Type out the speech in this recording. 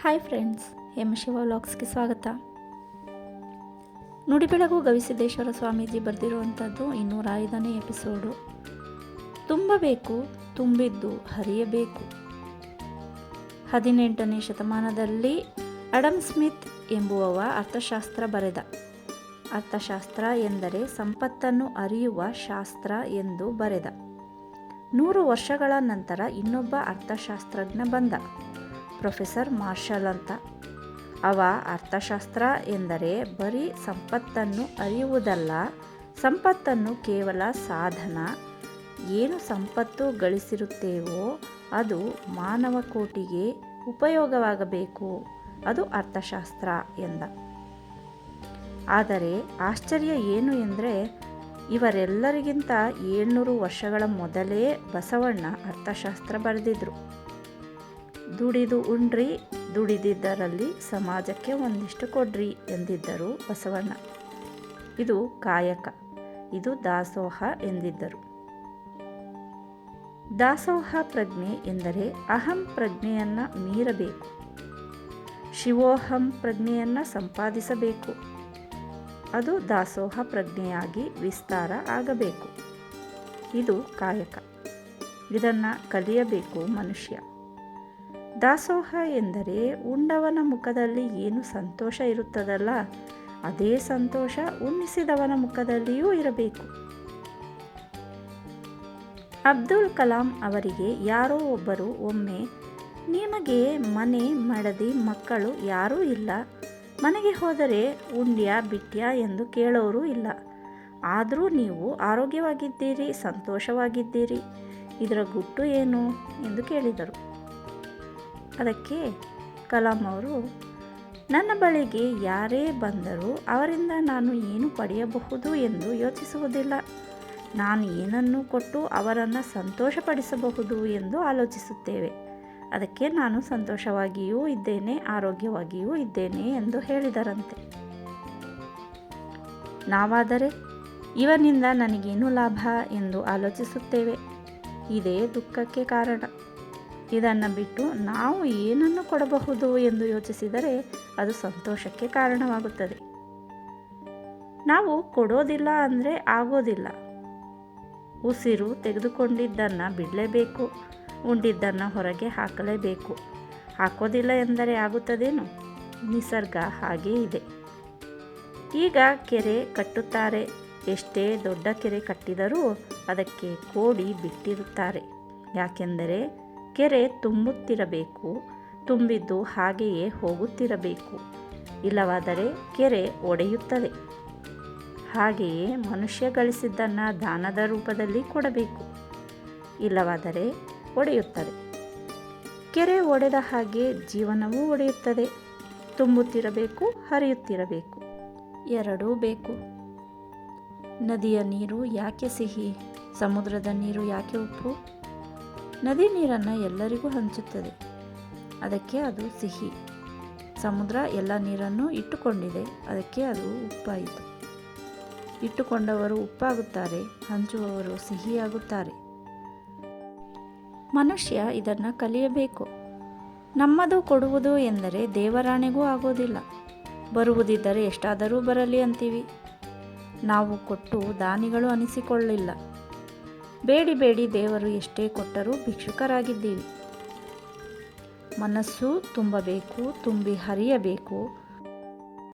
Hi friends M Shiva ವ್ಲಾಗ್ಸ್ಗೆ ಸ್ವಾಗತ. ನುಡಿಬೆಳಗು ಗವಿಸಿದ್ದೇಶ್ವರ ಸ್ವಾಮೀಜಿ ಬರೆದಿರುವಂಥದ್ದು ಇನ್ನೂರ ಐದನೇ ಎಪಿಸೋಡು ತುಂಬಬೇಕು ತುಂಬಿದ್ದು ಹರಿಯಬೇಕು. ಹದಿನೆಂಟನೇ ಶತಮಾನದಲ್ಲಿ ಅಡಮ್ ಸ್ಮಿತ್ ಎಂಬುವವ ಅರ್ಥಶಾಸ್ತ್ರ ಬರೆದ. ಅರ್ಥಶಾಸ್ತ್ರ ಎಂದರೆ ಸಂಪತ್ತನ್ನು ಅರಿಯುವ ಶಾಸ್ತ್ರ ಎಂದು ಬರೆದ. ನೂರು ವರ್ಷಗಳ ನಂತರ ಇನ್ನೊಬ್ಬ ಅರ್ಥಶಾಸ್ತ್ರಜ್ಞ ಬಂದ. ಪ್ರೊಫೆಸರ್ ಮಾರ್ಷಲ್ ಅಂತ. ಅವ ಅರ್ಥಶಾಸ್ತ್ರ ಎಂದರೆ ಬರೀ ಸಂಪತ್ತನ್ನು ಅರಿಯುವುದಲ್ಲ, ಸಂಪತ್ತನ್ನು ಕೇವಲ ಸಾಧನ. ಏನು ಸಂಪತ್ತು ಗಳಿಸಿರುತ್ತೇವೋ ಅದು ಮಾನವ ಕೋಟಿಗೆ ಉಪಯೋಗವಾಗಬೇಕು. ಅದು ಅರ್ಥಶಾಸ್ತ್ರ ಎಂದ. ಆದರೆ ಆಶ್ಚರ್ಯ ಏನು ಎಂದರೆ, ಇವರೆಲ್ಲರಿಗಿಂತ ಏಳ್ನೂರು ವರ್ಷಗಳ ಮೊದಲೇ ಬಸವಣ್ಣ ಅರ್ಥಶಾಸ್ತ್ರ ಬರೆದಿದ್ರು. ದುಡಿದು ಉಣ್ರಿ, ದುಡಿದಿದ್ದರಲ್ಲಿ ಸಮಾಜಕ್ಕೆ ಒಂದಿಷ್ಟು ಕೊಡ್ರಿ ಎಂದಿದ್ದರು ಬಸವಣ್ಣ. ಇದು ಕಾಯಕ, ಇದು ದಾಸೋಹ ಎಂದಿದ್ದರು. ದಾಸೋಹ ಪ್ರಜ್ಞೆ ಎಂದರೆ ಅಹಂ ಪ್ರಜ್ಞೆಯನ್ನು ಮೀರಬೇಕು, ಶಿವೋಹಂ ಪ್ರಜ್ಞೆಯನ್ನು ಸಂಪಾದಿಸಬೇಕು. ಅದು ದಾಸೋಹ ಪ್ರಜ್ಞೆಯಾಗಿ ವಿಸ್ತಾರ ಆಗಬೇಕು. ಇದು ಕಾಯಕ, ಇದನ್ನು ಕಲಿಯಬೇಕು ಮನುಷ್ಯ. ದಾಸೋಹ ಎಂದರೆ ಉಂಡವನ ಮುಖದಲ್ಲಿ ಏನು ಸಂತೋಷ ಇರುತ್ತದಲ್ಲ, ಅದೇ ಸಂತೋಷ ಉಣ್ಣಿಸಿದವನ ಮುಖದಲ್ಲಿಯೂ ಇರಬೇಕು. ಅಬ್ದುಲ್ ಕಲಾಂ ಅವರಿಗೆ ಯಾರೋ ಒಬ್ಬರು, ಒಮ್ಮೆ, ನಿಮಗೆ ಮನೆ ಮಡದಿ ಮಕ್ಕಳು ಯಾರೂ ಇಲ್ಲ, ಮನೆಗೆ ಹೋದರೆ ಉಂಡ್ಯ ಬಿಟ್ಯ ಎಂದು ಕೇಳೋರು ಇಲ್ಲ. ಆದರೂ ನೀವು ಆರೋಗ್ಯವಾಗಿದ್ದೀರಿ, ಸಂತೋಷವಾಗಿದ್ದೀರಿ, ಇದರ ಗುಟ್ಟು ಏನು? ಎಂದು ಕೇಳಿದರು. ಅದಕ್ಕೆ ಕಲಾಂ ಅವರು, ನನ್ನ ಬಳಿಗೆ ಯಾರೇ ಬಂದರೂ ಅವರಿಂದ ನಾನು ಏನು ಪಡೆಯಬಹುದು ಎಂದು ಯೋಚಿಸುವುದಿಲ್ಲ. ನಾನು ಏನನ್ನು ಕೊಟ್ಟು ಅವರನ್ನು ಸಂತೋಷಪಡಿಸಬಹುದು ಎಂದು ಆಲೋಚಿಸುತ್ತೇವೆ. ಅದಕ್ಕೆ ನಾನು ಸಂತೋಷವಾಗಿಯೂ ಇದ್ದೇನೆ, ಆರೋಗ್ಯವಾಗಿಯೂ ಇದ್ದೇನೆ ಎಂದು ಹೇಳಿದರಂತೆ. ನಾವಾದರೆ ಇವನಿಂದ ನನಗೇನು ಲಾಭ ಎಂದು ಆಲೋಚಿಸುತ್ತೇವೆ. ಇದೇ ದುಃಖಕ್ಕೆ ಕಾರಣ. ಇದನ್ನು ಬಿಟ್ಟು ನಾವು ಏನನ್ನು ಕೊಡಬಹುದು ಎಂದು ಯೋಚಿಸಿದರೆ ಅದು ಸಂತೋಷಕ್ಕೆ ಕಾರಣವಾಗುತ್ತದೆ. ನಾವು ಕೊಡೋದಿಲ್ಲ ಅಂದರೆ ಆಗೋದಿಲ್ಲ. ಉಸಿರು ತೆಗೆದುಕೊಂಡಿದ್ದನ್ನು ಬಿಡಲೇಬೇಕು, ಉಂಡಿದ್ದನ್ನು ಹೊರಗೆ ಹಾಕಲೇಬೇಕು. ಹಾಕೋದಿಲ್ಲ ಎಂದರೆ ಆಗುತ್ತದೇನು? ನಿಸರ್ಗ ಹಾಗೇ ಇದೆ. ಈಗ ಕೆರೆ ಕಟ್ಟುತ್ತಾರೆ. ಎಷ್ಟೇ ದೊಡ್ಡ ಕೆರೆ ಕಟ್ಟಿದರೂ ಅದಕ್ಕೆ ಕೋಡಿ ಬಿಟ್ಟಿರುತ್ತಾರೆ. ಯಾಕೆಂದರೆ ಕೆರೆ ತುಂಬುತ್ತಿರಬೇಕು, ತುಂಬಿದ್ದು ಹಾಗೆಯೇ ಹೋಗುತ್ತಿರಬೇಕು. ಇಲ್ಲವಾದರೆ ಕೆರೆ ಒಡೆಯುತ್ತದೆ. ಹಾಗೆಯೇ ಮನುಷ್ಯ ಗಳಿಸಿದ್ದನ್ನು ದಾನದ ರೂಪದಲ್ಲಿ ಕೊಡಬೇಕು. ಇಲ್ಲವಾದರೆ ಒಡೆಯುತ್ತದೆ. ಕೆರೆ ಒಡೆದ ಹಾಗೆ ಜೀವನವೂ ಒಡೆಯುತ್ತದೆ. ತುಂಬುತ್ತಿರಬೇಕು, ಹರಿಯುತ್ತಿರಬೇಕು. ಎರಡೂ ಬೇಕು. ನದಿಯ ನೀರು ಯಾಕೆ ಸಿಹಿ? ಸಮುದ್ರದ ನೀರು ಯಾಕೆ ಉಪ್ಪು? ನದಿ ನೀರನ್ನು ಎಲ್ಲರಿಗೂ ಹಂಚುತ್ತದೆ. ಅದಕ್ಕೆ ಅದು ಸಿಹಿ. ಸಮುದ್ರ ಎಲ್ಲ ನೀರನ್ನು ಇಟ್ಟುಕೊಂಡಿದೆ. ಅದಕ್ಕೆ ಅದು ಉಪ್ಪಾಯಿತು. ಇಟ್ಟುಕೊಂಡವರು ಉಪ್ಪಾಗುತ್ತಾರೆ, ಹಂಚುವವರು ಸಿಹಿಯಾಗುತ್ತಾರೆ. ಮನುಷ್ಯ ಇದನ್ನು ಕಲಿಯಬೇಕು. ನಮ್ಮದು ಕೊಡುವುದು ಎಂದರೆ ದೇವರಾಣೆಗೂ ಆಗೋದಿಲ್ಲ. ಬರುವುದಿದ್ದರೆ ಎಷ್ಟಾದರೂ ಬರಲಿ ಅಂತೀವಿ. ನಾವು ಕೊಟ್ಟು ದಾನಿಗಳು ಅನಿಸಿಕೊಳ್ಳಿಲ್ಲ. ಬೇಡಿ ಬೇಡಿ ದೇವರು ಎಷ್ಟೇ ಕೊಟ್ಟರೂ ಭಿಕ್ಷುಕರಾಗಿದ್ದೀವಿ. ಮನಸ್ಸು ತುಂಬಬೇಕು ತುಂಬಿ ಹರಿಯಬೇಕು.